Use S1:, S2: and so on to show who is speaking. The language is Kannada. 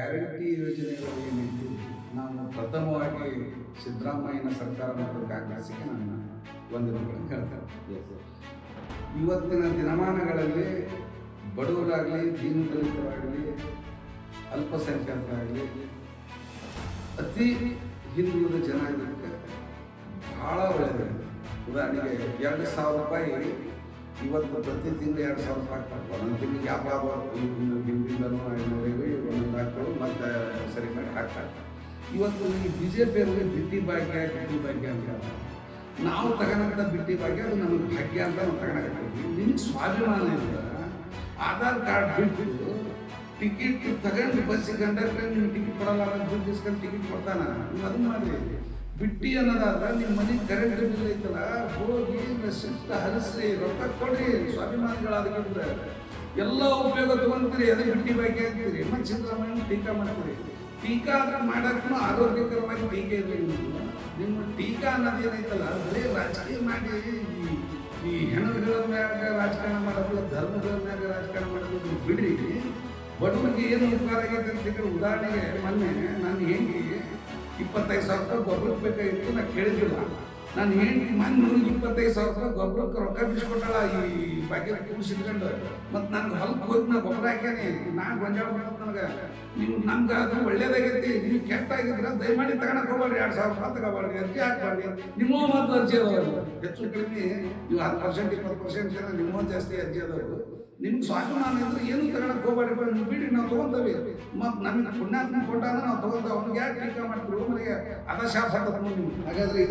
S1: ಗ್ಯಾರಂಟಿ ಯೋಜನೆಗಳು ಏನಿತ್ತು ನಾನು ಪ್ರಥಮವಾಗಿ ಸಿದ್ದರಾಮಯ್ಯನ ಸರ್ಕಾರ ಮತ್ತು ಕಾಂಗ್ರೆಸ್ಸಿಗೆ ನನ್ನ ವಂದನೆಗಳನ್ನು ಹೇಳ್ತಾರೆ ಇವತ್ತಿನ ದಿನಮಾನಗಳಲ್ಲಿ ಬಡವರಾಗಲಿ ದೀನದಲಿತರಾಗಲಿ ಅಲ್ಪಸಂಖ್ಯಾತರಾಗಲಿ ಅತಿ ಹಿಂದುಳಿದ ಜನಾಂಗಕ್ಕೆ ಭಾಳ ಒಳ್ಳೆಯದಾಗಿದೆ ಉದಾಹರಣೆಗೆ ಎರಡು ಸಾವಿರ ರೂಪಾಯಿ ಇವತ್ತು ಪ್ರತಿ ತಿಂಗಳು ಎರಡು ಸಾವಿರ ರೂಪಾಯಿ ಆಗ್ತಾರೆ ಒಂದೊಂದು ತಿಂಗಳಿಗೆ ಯಾವ ಹಿಂದಿಂದನೂ ಐನೂರಿಗೆ ಒಂದೊಂದು ಮತ್ತೆ ಸರಿ ಮಾಡಿ ಹಾಕ್ತಾರೆ ಇವತ್ತು ಈ ಬಿ ಜೆ ಪಿಯವ್ರಿಗೆ ಬಿಟ್ಟಿ ಭಾಗ್ಯ ಬಿಟ್ಟಿ ಭಾಗ್ಯ ಅಂತ ನಾವು ತಗೊಂಡ ಬಿಟ್ಟಿ ಭಾಗ್ಯ, ಅದು ನಮಗೆ ಭಾಗ್ಯ ಅಂತ ನಾವು ತಗೊಳಕತ್ತೀವಿ ನಿಮಗೆ ಸ್ವಾಭಿಮಾನ ಇಲ್ಲ ಆಧಾರ್ ಕಾರ್ಡ್ ಬಿಟ್ಟು ಟಿಕೆಟ್ ತಗೊಂಡು ಬಸ್ಸಿಗೆ ಕಂಡಕ್ಟರ್ ನಿಮ್ಗೆ ಟಿಕೆಟ್ ಕೊಡಲ್ಲ ದುಡ್ಡು ಇಸ್ಕೊಂಡು ಟಿಕೆಟ್ ಕೊಡ್ತಾನ? ನೀವು ಅದನ್ನ ಮಾಡಿ ಬಿಟ್ಟಿ ಅನ್ನೋದಾದ್ರೆ ನಿಮ್ಮ ಮನೆಗೆ ಕರೆಂಟ್ ಬಿಲ್ ಐತಲ್ಲ, ಹೋಗಿ ಶಿಫ್ಟ್ ಹರಿಸಿ ರೊಕ್ಕ ಕೊಡಿ ಸ್ವಾಭಿಮಾನಿಗಳಾದ್ರೆ ಎಲ್ಲ ಉಪಯೋಗ ತಗೊಂತೀರಿ, ಅದೇ ಬಿಟ್ಟಿ ಬಗ್ಗೆ ಅಂತೀರಿ. ಮತ್ತೆ ಸಿದ್ದರಾಮಯ್ಯ ಟೀಕಾ ಮಾಡ್ತೀರಿ. ಟೀಕಾ ಮಾಡಕ್ಕೂ ಆರೋಗ್ಯಕರವಾಗಿ ಟೀಕೆ ಇರಲಿ ನಿಮ್ಮ ಟೀಕಾ ಅನ್ನೋದು ಏನೈತಲ್ಲ, ಬರೀ ರಾಜಕೀಯ ಮಾಡಿ ಈ ಹೆಣಗಳ ಮ್ಯಾಗ ರಾಜಕಾರಣ ಮಾಡೋದು, ಧರ್ಮಗಳ ಮ್ಯಾಗ ರಾಜಕಾರಣ ಮಾಡೋದು ಬಿಡ್ರಿ. ಬಡವರಿಗೆ ಏನು ಉಪಕಾರ ಆಗೈತೆ ಅಂತ ಉದಾಹರಣೆಗೆ ಮೊನ್ನೆ ನಾನು ಹೆಂಗೆ ಇಪ್ಪತ್ತೈದು ಸಾವಿರ ರೂಪಾಯಿ ಗೊಬ್ಬರಕ್ಕೆ ಬೇಕಾಗಿತ್ತು, ನಾ ಕೇಳಿದ್ದಿಲ್ಲ. ನಾನು ಹೆಂಡತಿ ನನಗೆ ಇಪ್ಪತ್ತೈದು ಸಾವಿರ ರೂಪಾಯಿ ಗೊಬ್ಬರಕ್ಕೆ ರೊಕ್ಕ ಬಿಡಿಸ್ಕೊಟ್ಟಾಳ ಈ ಬಾಕಿ ಕೂಸಿಟ್ಕೊಂಡು ಮತ್ತು ನನಗೆ ಹೊಲಕ್ಕೆ ಹೋಗಿ ನಾ ಗೊಬ್ಬರ ಹಾಕ್ಯಾನೆ. ನಾನು ಗೊಂಜಾಳ ಮಾಡೋದು ನನಗೆ. ನೀವು ನಮ್ಗೆ ಅದು ಒಳ್ಳೇದಾಗೈತಿ, ನೀವು ಕೆಟ್ಟ ಆಗಿದ್ರೆ ದಯಮಾಡಿ ತಗೊಳಕ್ ಹೋಗ್ಬೇಡ್ರಿ. ಎರಡು ಸಾವಿರ ರೂಪಾಯಿ ತಗೋಬೇಡ್ರಿ, ಅರ್ಜಿ ಹಾಕ್ಬೇಡ್ರಿ. ನಿಮ್ಮ ಮತ್ತು ಅರ್ಜಿ ಅದ. ಹೆಚ್ಚು ಕಡಿಮೆ ನೀವು ಹತ್ತು ಪರ್ಸೆಂಟ್ ಇಪ್ಪತ್ತು ಪರ್ಸೆಂಟ್ ಜನ ನಿಮ್ಮ ಜಾಸ್ತಿ ಅರ್ಜಿ ಅದಾವು ನಿಮ್ಗೆ ಸ್ವಾಭಿಮಾನ ಅಂದ್ರೆ ಏನು ತಗೊಳಕ್ ಹೋಗ್ಬೇಡ್ರಿ ನೀವು ಬಿಡಿ ನಾವು ತಗೊಂತೇವೆ. ಮತ್ತು ನಮಗೆ ಪುಣ್ಯಾತ್ಮ ಕೊಟ್ಟಾಗ ನಾವು ತಗೊಂತ ಅವ್ನಿಗೆ ಯಾಕೆ ಮಾಡ್ತೀವಿ ಮನೆಗೆ ಅದ ಶಾಪ್ ಹಾಕತ್ ನೋಡಿ
S2: ಹಾಗಾದ್ರೆ